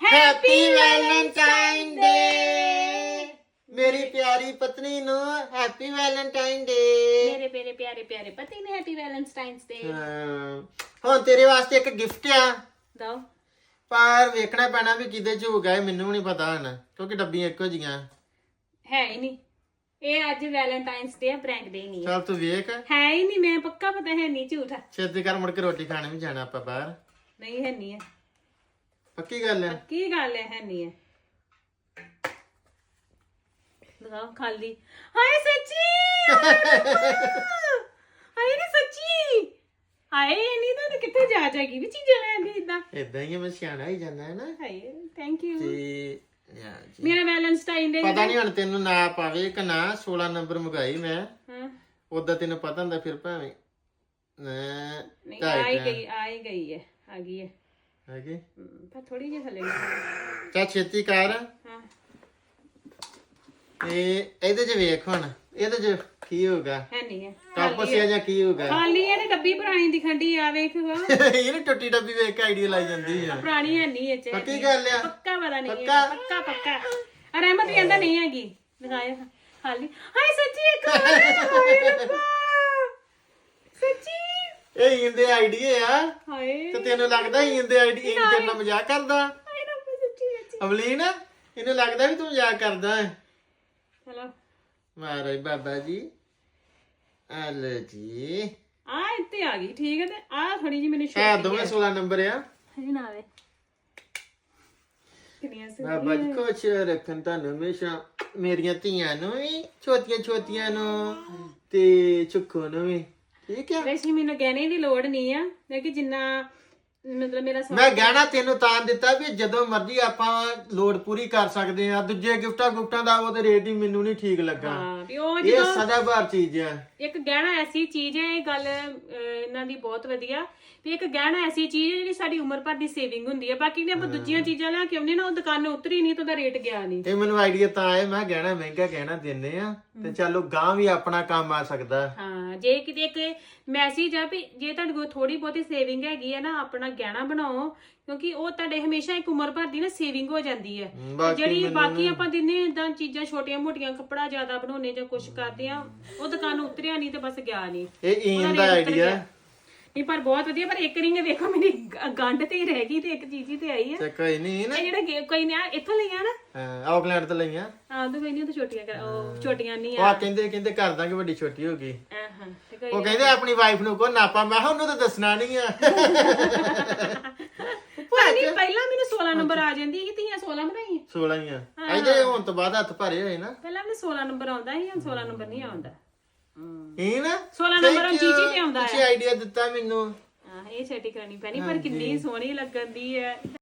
Happy Valentine day ਮੇਰੀ ਪਿਆਰੀ ਪਤਨੀ ਨੂੰ ਹੈਪੀ ਵੈਲੈਂਟਾਈਨ ਡੇ ਮੇਰੇ ਮੇਰੇ ਪਿਆਰੇ ਪਿਆਰੇ ਪਤੀ ਨੇ ਹੈਪੀ ਵੈਲੈਂਟਾਈਨਸ ਡੇ ਹੁਣ ਤੇਰੇ ਵਾਸਤੇ ਇੱਕ ਗਿਫਟ ਆ ਦੋ ਪਰ ਵੇਖਣਾ ਪੈਣਾ ਵੀ ਕਿਹਦੇ ਚ ਹੋਊਗਾ ਇਹ ਮੈਨੂੰ ਨਹੀਂ ਪਤਾ ਹੁਣ ਕਿਉਂਕਿ ਡੱਬੀਆਂ ਇੱਕੋ ਜੀਆਂ ਹੈ ਹੀ ਨਹੀਂ ਇਹ ਅੱਜ ਵੈਲੈਂਟਾਈਨਸ ਡੇ ਆ ਪ੍ਰੈਂਕ ਡੇ ਨਹੀਂ ਹੈ ਚੱਲ ਤੂੰ ਵੇਖ ਹੈ ਹੀ ਨਹੀਂ ਮੈਂ ਪੱਕਾ ਪਤਾ ਹੈ ਨਹੀਂ ਝੂਠਾ ਛੇਤੀ ਕਰ ਮੁੜ ਕੇ ਰੋਟੀ ਖਾਣ ਵੀ ਜਾਣਾ ਆਪਾਂ ਬਾਹਰ ਨਹੀਂ ਹੈ ਨਹੀਂ ਹੈ ਪੱਕੀ ਗੱਲ ਹੈ? ਕੀ ਗੱਲ ਹੈ ਹੈ ਨਹੀਂ ਹੈ। ਲਗਾਓ ਖਾਲੀ। ਹਾਏ ਸੱਚੀ! ਹਾਏ ਨੀ ਸੱਚੀ! ਹਾਏ ਨਹੀਂ ਤਾਂ ਕਿੱਥੇ ਜਾ ਜਾਗੀ ਵੀ ਚੀਜ਼ਾਂ ਲੈਣ ਦੀ ਇਦਾਂ ਇਦਾਂ ਹੀ ਆ, ਮੈਂ ਸਿਆਣਾ ਹੀ ਜਾਂਦਾ ਹੈ ਨਾ। ਹਾਏ ਥੈਂਕ ਯੂ ਤੇ ਯਾ ਜੀ। ਮੇਰਾ ਵੈਲੈਂਟਾਈਨ ਡੇ ਪਤਾ ਨਹੀਂ ਹੁਣ ਤੈਨੂੰ ਨਾ ਪਾਵੇ ਕਿ ਨਾ 16 ਨੰਬਰ ਮੰਗਾਈ ਮੈਂ। ਹਾਂ। ਉਦਾਂ ਤੈਨੂੰ ਪਤਾ ਹੁੰਦਾ ਫਿਰ ਭਾਵੇਂ। ਨਾ ਨਹੀਂ ਆ ਹੀ ਗਈ ਆ ਹੀ ਗਈ ਹੈ ਆ ਗਈ ਹੈ। ਹੈਗੇ? ਹਮ, ਪਰ ਥੋੜੀ ਜਿਹੀ ਥੱਲੇ ਨੂੰ। ਚਾ ਛੇਤੀ ਕਰ। ਹਾਂ। ਤੇ ਇਹਦੇ ਚ ਵੇਖ ਹੁਣ ਇਹਦੇ ਚ ਕੀ ਹੋਊਗਾ? ਹੈ ਨਹੀਂ ਹੈ। ਟਾਪਸ ਜਾਂ ਕੀ ਹੋਊਗਾ? ਖਾਲੀ ਹੈ ਤੇ ਡੱਬੀ ਪੁਰਾਣੀ ਦਿਖਣ ਦੀ ਆ ਵੇਖ। ਇਹਨੇ ਟੁੱਟੀ ਡੱਬੀ ਵੇਖ ਕੇ ਆਈਡੀਆ ਲਾਈ ਜਾਂਦੀ ਆ। ਪੁਰਾਣੀ ਹੈ ਨਹੀਂ ਇਹ ਚ ਪੱਕੀ ਗੱਲ ਆ ਪੱਕਾ ਪਤਾ ਨਹੀਂ ਪੱਕਾ? ਹੈ ਪੱਕਾ ਪੱਕਾ। ਅਰੇ ਰਹਿਮਤ ਕਹਿੰਦਾ ਨਹੀਂ ਹੈਗੀ। ਲਗਾਇਆ ਖਾਲੀ। ਹਾਏ ਸੱਚੀ ਇੱਕ ਹੋਰ ਹੈ, ਹਾਏ ਰੱਬਾ। ਸੱਚੀ। ਇਹ ਇੰਦੇ ਆਈਡੀਆ ਆ। ਹਾਏ। ਤੇ ਤੈਨੂੰ ਲੱਗਦਾ ਹੀ ਇੰਦੇ ਆਈਡੀ ਇਹ ਤੇਰੇ ਨਾਲ ਮਜ਼ਾਕ ਕਰਦਾ? ਹਾਏ ਰੱਬਾ ਸੱਚੀ ਸੱਚੀ ਅਵਲੀਨ ਇਹਨੂੰ ਲੱਗਦਾ ਵੀ ਤੂੰ ਮਜ਼ਾਕ ਕਰਦਾ ਹੈ। ਚਲੋ। ਮਾਰੇ ਬਾਬਾ ਜੀ ਆ ਲੈ ਜੀ। ਆ ਇੱਥੇ ਆ ਗਈ ਠੀਕ ਹੈ ਤੇ ਆ ਥੋੜੀ ਜਿਹੀ ਮੈਨੂੰ ਛੋਟੀ ਦੋਵੇਂ 16 ਨੰਬਰ ਆ। ਹੈ ਨਾ ਆਵੇ। ਕਿੰਨੀਆਂ ਸੀ ਬਾਬਾ ਜੀ ਰੱਖਣ ਤੁਹਾਨੂੰ ਹਮੇਸ਼ਾ। ਮੇਰੀਆਂ ਧੀਆਂ ਨੂੰ ਵੀ ਛੋਟੀਆਂ ਛੋਟੀਆਂ ਨੂੰ ਤੇ ਚੁੱਕੋ ਨੂੰ ਵੀ। ਠੀਕ ਹੈ ਵੈਸੇ ਮੈਨੂੰ ਗਹਿਣੇ ਦੀ ਲੋੜ ਨਹੀਂ ਆ। ਕਿ ਜਿੰਨਾ ਮਤਲਬ ਮੇਰਾ ਮੈਂ ਗਹਿਣਾ ਤੈਨੂੰ ਤਾਂ ਦਿੱਤਾ ਵੀ ਜਦੋਂ ਮਰਜ਼ੀ ਆਪਾਂ ਲੋੜ ਪੂਰੀ ਕਰ ਸਕਦੇ ਆ। ਦੂਜੇ ਗਿਫਟਾਂ ਗੁਫਟਾਂ ਦਾ ਉਹਦੇ ਰੇਟ ਹੀ ਮੈਨੂੰ ਨਹੀਂ ਠੀਕ ਲੱਗਾ। ਹਾਂ ਵੀ ਉਹ ਇਹ ਸਦਾਬਹਾਰ ਚੀਜ਼ ਆ। ਇੱਕ ਗਹਿਣਾ ਐਸੀ ਚੀਜ਼ ਹੈ ਇਹ ਗੱਲ ਅਹ, ਇਹਨਾਂ ਦੀ ਬਹੁਤ ਵਧੀਆ। ਵੀ ਇੱਕ ਗਹਿਣਾ ਐਸੀ ਚੀਜ਼ ਹੈ ਜਿਹੜੀ ਸਾਡੀ ਉਮਰ ਭਰ ਦੀ ਸੇਵਿੰਗ ਹੁੰਦੀ ਹੈ ਬਾਕੀ ਨੇ ਆਪਾਂ ਦੂਜੀਆਂ ਚੀਜ਼ਾਂ ਲੈ ਕੇ ਆਉਂਦੇ ਨਾ ਉਹ ਦੁਕਾਨ ਉਤਰੀ ਨਹੀਂ ਤਾਂ ਉਹਦਾ ਰੇਟ ਗਿਆ ਨਹੀਂ। ਇਹ ਮੈਨੂੰ ਆਈਡੀਆ ਤਾਂ ਆਇਆ ਮੈਂ ਕਿਹਾ ਗਹਿਣਾ ਮਹਿੰਗਾ ਗਹਿਣਾ ਦਿੰਨੇ ਆ। ਤੇ ਚਲੋ ਗਾਂ ਵੀ ਆਪਣਾ ਕੰਮ ਆ ਸਕਦਾ। ਹਾਂ। ਜੇ ਕਿਤੇ ਇੱਕ ਮੈਸੇਜ ਆ ਵੀ ਜੇ ਤੁਹਾਡੇ ਕੋਲ ਥੋੜੀ ਬਹੁਤੀ ਸੇਵਿੰਗ ਹੈਗੀ ਹੈ ਨਾ ਆਪਣਾ ਗਹਿਣਾ ਬਣਾਓ ਕਿਉਂਕਿ ਉਹ ਤੁਹਾਡੇ ਹਮੇਸ਼ਾ ਇੱਕ ਉਮਰ ਭਰ ਦੀ ਨਾ ਸੇਵਿੰਗ ਹੋ ਜਾਂਦੀ ਹੈ ਬਾਕੀ ਜਿਹੜੀ ਬਾਕੀ ਆਪਾਂ ਦਿਨੇ ਇਦਾਂ ਚੀਜ਼ਾਂ ਛੋਟੀਆਂ ਮੋਟੀਆਂ ਕੱਪੜਾ ਜ਼ਿਆਦਾ ਬਣਾਉਣੇ ਜਾਂ ਕੁਝ ਕਰਦੇ ਆ ਉਹ ਦੁਕਾਨ ਉਤਰਿਆ ਨਹੀਂ ਤੇ ਬਸ ਗਿਆ ਨਹੀਂ। ਇਹ ਈਨ ਦਾ ਆਈਡੀਆ ਨਹੀਂ ਪਰ ਬਹੁਤ ਵਧੀਆ ਪਰ ਇੱਕ ਰਿੰਗ ਵੇਖੋ ਮੇਰੀ ਗ- ਗੰਢ ਤੇ ਹੀ ਰਹਿ ਗਈ ਤੇ ਇੱਕ ਚੀਜ਼ ਤੇ ਆਈ ਹੈ ਤੇ ਕੋਈ ਨਹੀਂ ਨਾ। ਇਹ ਜਿਹੜੇ ਗੇ- ਕੋਈ ਨੇ ਆ ਇੱਥੋਂ ਲਈਆਂ ਨਾ? ਹਾਂ, ਆਕਲੈਂਡ ਤੋਂ ਲਈਆਂ। ਆਹ ਤਾਂ ਕੋਈ ਨਹੀਂ ਉਹ ਤਾਂ ਛੋਟੀਆਂ ਕਰ- ਉਹ ਛੋਟੀਆਂ ਨਹੀਂ ਉਹ ਆ ਆ ਕਹਿੰਦੇ ਕਹਿੰਦੇ ਕਰ ਦਾਂਗੇ ਵੱਡੀ ਛੋਟੀ ਹੋ ਗਈ। ਤੇ ਕੋਈ ਉਹ ਕਹਿੰਦੇ ਆਪਣੀ ਵਾਈਫ ਨੂੰ ਕੋ ਨਾਪਾ। ਮੈਂ ਕਿਹਾ ਉਹਨੂੰ ਤਾਂ ਦੱਸਣਾ ਨਹੀਂ ਆ। ਭਾਜੀ। ਪਹਿਲਾਂ ਮੈਨੂੰ 16 ਨੰਬਰ ਆ ਜਾਂਦੀ ਸੀ ਤੀਆਂ 16 ਬਣਾਈ 16 ਹੀ ਆ। ਇਹਦੇ ਹੁਣ ਤੋਂ ਬਾਅਦ ਹੱਥ ਭਰੇ ਹੋਏ ਨਾ। ਪਹਿਲਾਂ ਮੈਨੂੰ 16 ਨੰਬਰ ਆਉਂਦਾ ਸੀ ਹੁਣ 16 ਨੰਬਰ ਨਹੀਂ ਆਉਂਦਾ। ਇਹ ਨਾ 16 ਨੰਬਰ ਹੁਣ ਚੀਚੀ ਤੇ ਆਉਂਦਾ ਤੁਸੀਂ ਆਈਡੀਆ ਦਿੱਤਾ ਮੈਨੂੰ। ਹਾਂ ਇਹ ਸੈਟਿੰਗ ਕਰਨੀ ਪੈਣੀ ਪਰ ਕਿੰਨੀ ਸੋਹਣੀ ਲੱਗਣ ਦੀ ਹੈ।